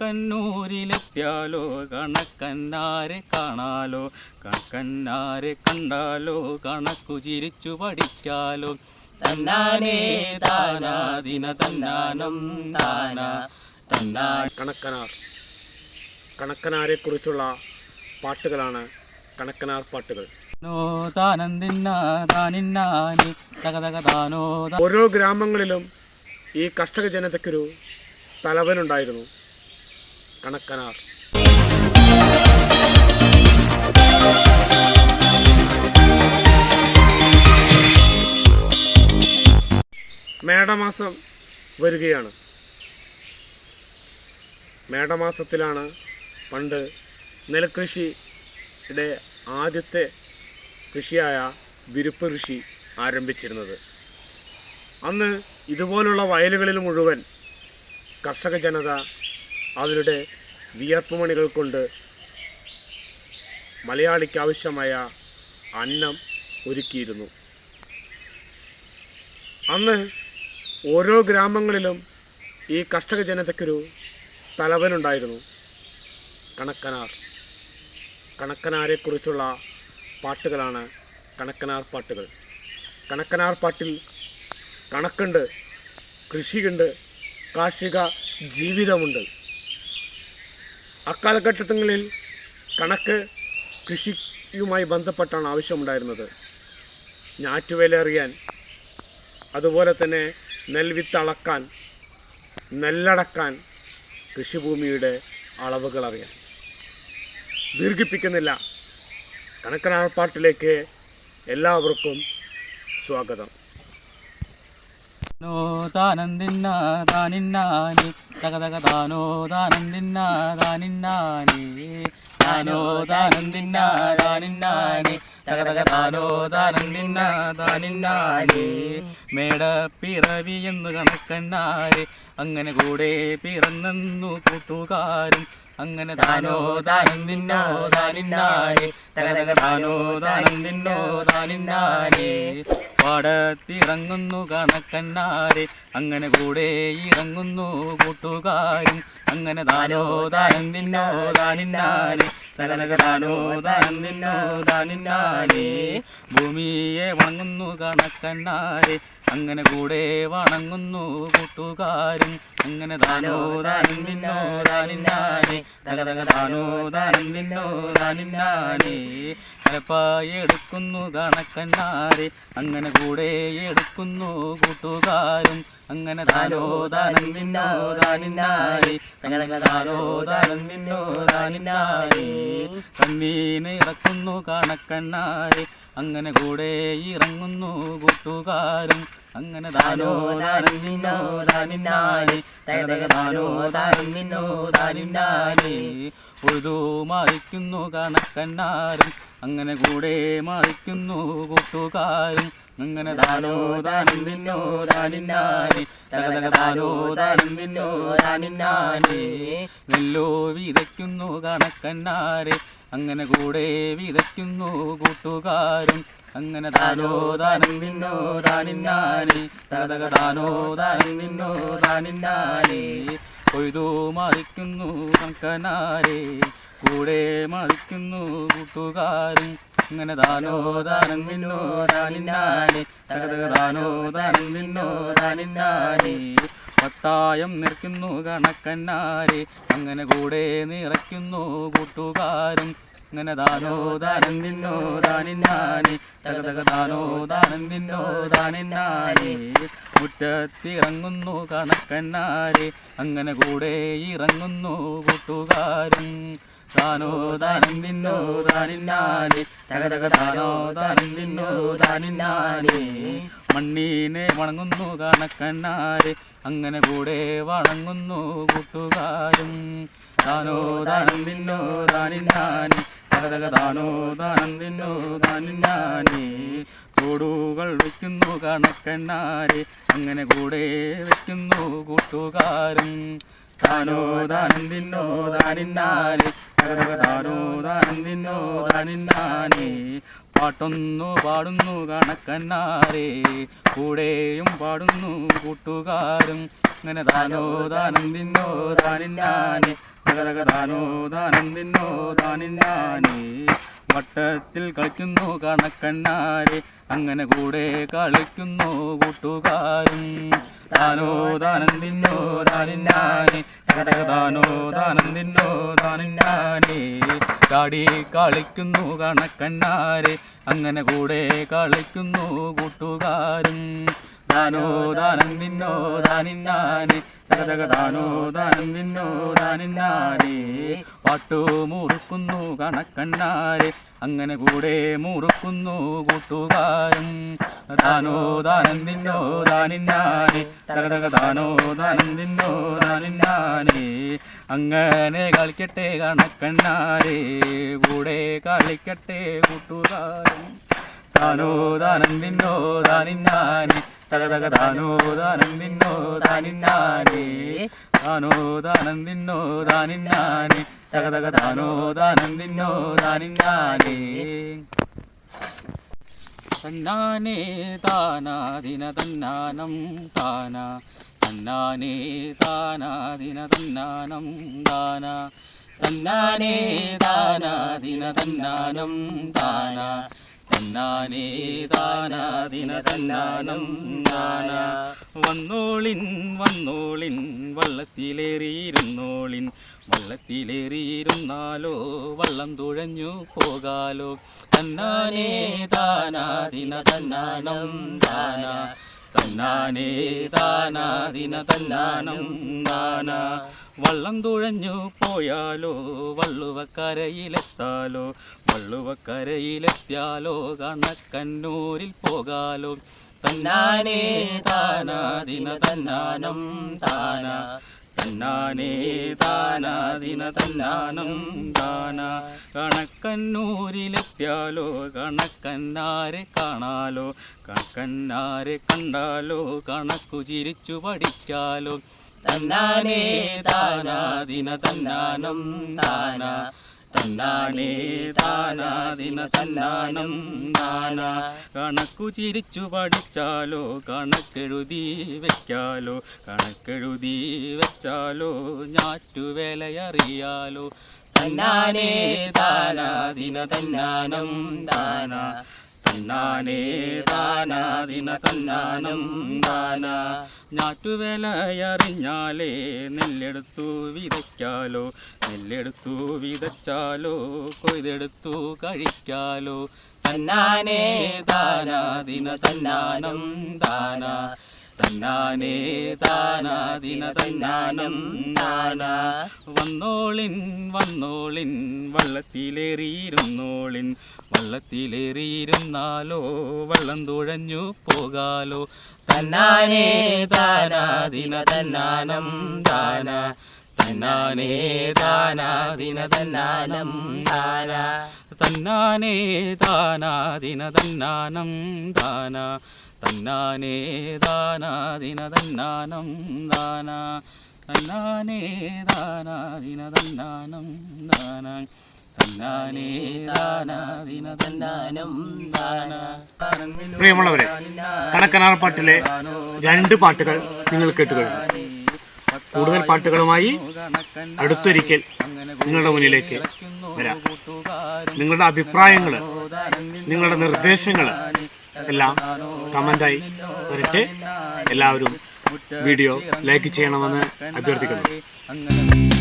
കണക്കന്നൂരിലെത്തിയാലോ കണക്കന്നാരെ കാണാലോ? കണക്കന്നാരെ കണ്ടാലോ? കണക്കു ചിരിച്ചു പഠിക്കാലോ? തന്നാനേ താനാദിന തന്നാനം താനാ തന്നാ. കണക്കനാർ. കണക്കനാരെ കുറിച്ചുള്ള പാട്ടുകളാണ് കണക്കനാർ പാട്ടുകൾ. ഓരോ ഗ്രാമങ്ങളിലും ഈ കർഷക ജനതയ്ക്കൊരു തലവനുണ്ടായിരുന്നു. കണക്കനാർ. മേടമാസം വരികയാണ്. മേടമാസത്തിലാണ് പണ്ട് നെൽകൃഷിയുടെ ആദ്യത്തെ കൃഷിയായ വിരുപ്പ് കൃഷി ആരംഭിച്ചിരുന്നത്. അന്ന് ഇതുപോലുള്ള വയലുകളിൽ മുഴുവൻ കർഷക ജനത അവരുടെ വിയർപ്പുമണികൾ കൊണ്ട് മലയാളിക്ക് ആവശ്യമായ അന്നം ഒരുക്കിയിരുന്നു. അന്ന് ഓരോ ഗ്രാമങ്ങളിലും ഈ കർഷക ജനതയ്ക്കൊരു തലവനുണ്ടായിരുന്നു. കണക്കനാർ. കണക്കനാരെക്കുറിച്ചുള്ള പാട്ടുകളാണ് കണക്കനാർ പാട്ടുകൾ. കണക്കനാർ പാട്ടിൽ കണക്കുണ്ട് കൃഷിയുണ്ട് കാർഷിക ജീവിതമുണ്ട്. അക്കാലഘട്ടങ്ങളിൽ കണക്ക് കൃഷിയുമായി ബന്ധപ്പെട്ടാണ് ആവശ്യമുണ്ടായിരുന്നത്. ഞാറ്റുവേല അറിയാൻ അതുപോലെ തന്നെ നെൽവിത്ത് അളക്കാൻ നെല്ലടക്കാൻ കൃഷിഭൂമിയുടെ അളവുകൾ അറിയാൻ ദീർഘിപ്പിക്കുന്നില്ല. കണക്കനാൾപ്പാട്ടിലേക്ക് എല്ലാവർക്കും സ്വാഗതം. നോ താനന്ദിന്ന താനിന്നാനി. തക തക താനോ താനന്ദിന്ന താനിന്നാനി. താനോ താനന്ദിന്ന താനിന്നാനി. തക തക താനോ താനന്ദിന്ന മേട പിറവി എന്ന് കണക്കന്നാരെ അങ്ങനെ കൂടെ പിറന്നു കൂട്ടുകാരും. അങ്ങനെ താനോ താനം താനിന്നാനി. തക തക താനോ താനന്ദിന്നോ താനിന്നാനി. പാടത്തിറങ്ങുന്നു കണക്കന്നാരെ അങ്ങനെ കൂടെ ഇറങ്ങുന്നു കൂട്ടുകാരും. അങ്ങനെ താനോ താനും നിന്നോ താനിന്നാലെ തകനക താനോ താനും നിന്നോ താനിന്നാലെ ഭൂമിയെ വണങ്ങുന്നു കണക്കന്നാരെ അങ്ങനെ കൂടെ വണങ്ങുന്നു കൂട്ടുകാരും. അങ്ങനെ താനോ താനും നിന്നോ താനിന്നാനെ തകതക താനോ താനും നിന്നോ താനിന്നാനെ കലപ്പായി എടുക്കുന്നു കണക്കന്നാരെ അങ്ങനെ കൂടെ എടുക്കുന്നു കൂട്ടുകാരും. അങ്ങനെ താനോ താനും നിന്നോ താനിന്നാരെ തകതക താനോ താനും നിന്നോ താനിന്നാരെ തന്നീന് ഇറക്കുന്നു കണക്കന്നാരെ അങ്ങനെ കൂടെ ഇറങ്ങുന്നു കൂട്ടുകാരും അങ്ങനെ താനോ താനം നിന്നോ തകതക താനോ താനം നിന്നോ ഉഴുതു മറിക്കുന്നു കണക്കന്നാരും അങ്ങനെ കൂടെ മറിക്കുന്നു കൂട്ടുകാരും. അങ്ങനെ താനോ താനം നിന്നോ താനിന്നാനെ തകതക താനോ താനം നിന്നോ താനിന്നാനെ നെല്ലോ വിതയ്ക്കുന്നു കണക്കന്നാരെ അങ്ങനെ കൂടെ വിതയ്ക്കുന്നു കൂട്ടുകാരും. അങ്ങനെ താനോ താനം നിന്നോ താനിന്നാനി തകതക താനോ താനം നിന്നോ താനിന്നാനി കൊയ്തു മറിക്കുന്നു കണക്കനാരെ കൂടെ മറിക്കുന്നു കൂട്ടുകാരും. അങ്ങനെ താനോ താനം നിന്നോ താനിന്നാനി തകതക താനോ താനം നിന്നോ താനിന്നാനെ പത്തായം നിറയ്ക്കുന്നു കണക്കന്നാരെ. അങ്ങനെ കൂടെ നിറയ്ക്കുന്നു കൂട്ടുകാരും അങ്ങനെ ദാനോ ദാനം നിന്നോ ദാനിന്നാനി തകതക ദാനോ ദാനം നിന്നോ ദാനിന്നാനി മുറ്റത്തിറങ്ങുന്നു കണക്കന്നാരെ അങ്ങനെ കൂടെ ഇറങ്ങുന്നു കൂട്ടുകാരും. താനോ ദാനം നിന്നോ താനിന്നാനെ തകതക താനോ ദാനം നിന്നോ ദാനിന്നാനി മണ്ണീനെ വണങ്ങുന്നു കണക്കന്നാരെ അങ്ങനെ കൂടെ വണങ്ങുന്നു കൂട്ടുകാരും. താനോ താനം നിന്നോ താനിന്നാനെ തകതക താനോ താനം നിന്നോ താനിന്നാനെ കൂടുകൾ വയ്ക്കുന്നു കണക്കന്നാരെ അങ്ങനെ കൂടെ വയ്ക്കുന്നു കൂട്ടുകാരും. താനോ താനം തിന്നോ താനിന്നാനെ തകതക താനോ താനം തിന്നോ താനിന്നാനെ പാട്ടൊന്നു പാടുന്നു കണക്കന്നാരെ കൂടെയും പാടുന്നു കൂട്ടുകാരും. അങ്ങനെ താനോ ദാനം തിന്നോ താനിന്നാനെ തകതക താനോ ദാനം വട്ടത്തിൽ കളിക്കുന്നു കണക്കണ്ണാരെ അങ്ങനെ കൂടെ കളിക്കുന്നു കൂട്ടുകാരും. താനോ ദാനം നിന്നോ താനിന്നാനെ തകതക താനോ ദാനം നിന്നോ താനിന്നാനെ ചാടി കളിക്കുന്നു കണക്കണ്ണാരെ അങ്ങനെ കൂടെ കളിക്കുന്നു കൂട്ടുകാരും. ദാനോ ദാനം നിന്നോ ദാനിന്നാനെ തകതക ദാനോ ദാനം നിന്നോ പാട്ടു മൂറുക്കുന്നു കണക്കണ്ണാരെ. അങ്ങനെ കൂടെ മുറുക്കുന്നു കൂട്ടുകാരും. ദാനോദാനം ദാനം നിന്നോ ദാനിന്നാനെ അങ്ങനെ കളിക്കട്ടെ കണക്കണ്ണാരെ. കൂടെ കളിക്കട്ടെ കൂട്ടുകാരും. താനോ ദാനം നിന്നോ ദാനിന്നാനെ തകതക താനോ ദാനം നിന്നോ ദാനിന്നാനെ താനോ ദാനം നിന്നോ ദാനിന്നാനെ തകതക താനോ ദാനം നിന്നോ ദാനിന്നാനെ തന്നാനേ താനാദിന തന്നാനം താന. തന്നാനേ താനാദിന തന്നാനം താന. തന്നാനേ താനാദിന തന്നാനം താന. തന്നാനേ താന വന്നോളിൻ വന്നോളിൻ വള്ളത്തിലേറിയിരുന്നോളിൻ. വള്ളത്തിലേറിയിരുന്നാലോ വള്ളം തുഴഞ്ഞു പോകാലോ. തന്നാനേ താനാദിന തന്നാനം താന തന്നാനേ താനാദിന തന്നാനം താന. വള്ളം തുഴഞ്ഞു പോയാലോ വള്ളുവക്കരയിലെത്താലോ വള്ളുവക്കരയിലെത്തിയാലോ കണക്കന്നൂരിൽ പോകാലോ. തന്നാനേ താനാദിന തന്നാനം താന. തന്നാനേ താനാദിന തന്നാനം താന കണക്കന്നൂരിലെത്തിയാലോ കണക്കന്നാരെ കാണാലോ കണക്കന്നാരെ കണ്ടാലോ കണക്കു ചിരിച്ചു പഠിച്ചാലോ. തന്നാനേ താനാദിന തന്നാനം താന തന്നാനേ താനാദിന തന്നാനം താന. കണക്കു ചിരിച്ചു പഠിച്ചാലോ കണക്കെഴുതി വെക്കാലോ കണക്കെഴുതി വെച്ചാലോ ഞാറ്റുവേലയറിയാലോ തന്നാനേ താനാദിന തന്നാനം താന. തന്നാനേ താനാദിന തന്നാനം താന. ഞാറ്റുവേലയറിഞ്ഞാലേ നെല്ലെടുത്തു വിതയ്ക്കാലോ നെല്ലെടുത്തു വിതച്ചാലോ കൊയ്തെടുത്തു കഴിക്കാലോ. തന്നാനേ താനാദിന തന്നാനം താന. തന്നാനേ താനാദിന തന്നാനം നാനാ വന്നോളിൻ വന്നോളിൻ വള്ളത്തിലേറിയിരുന്നോളിൻ. വള്ളത്തിലേറിയിരുന്നാലോ വള്ളം തുഴഞ്ഞു പോകാലോ. തന്നാനേ താനാദിന തന്നാനം താന. തന്നാനേ താനാദിന തന്നാനം താന. തന്നാനേ താനാദിന തന്നാനം താന. തന്നാനേ താനാദിന തന്നാനം താന. തന്നാനേ താനാദിന തന്നാനം ദാന പ്രിയമുള്ളവരെ കണക്കനാർ പാട്ടിലെ രണ്ട് പാട്ടുകൾ നിങ്ങൾ കേട്ടു കഴിഞ്ഞു കൂടുതൽ പാട്ടുകളുമായി അടുത്തൊരിക്കൽ നിങ്ങളുടെ മുന്നിലേക്ക് വരാം. നിങ്ങളുടെ അഭിപ്രായങ്ങൾ നിങ്ങളുടെ നിർദ്ദേശങ്ങൾ എല്ലാം കമന്റായി വരട്ടെ. എല്ലാവരും വീഡിയോ ലൈക്ക് ചെയ്യണമെന്ന് അഭ്യർത്ഥിക്കുന്നു.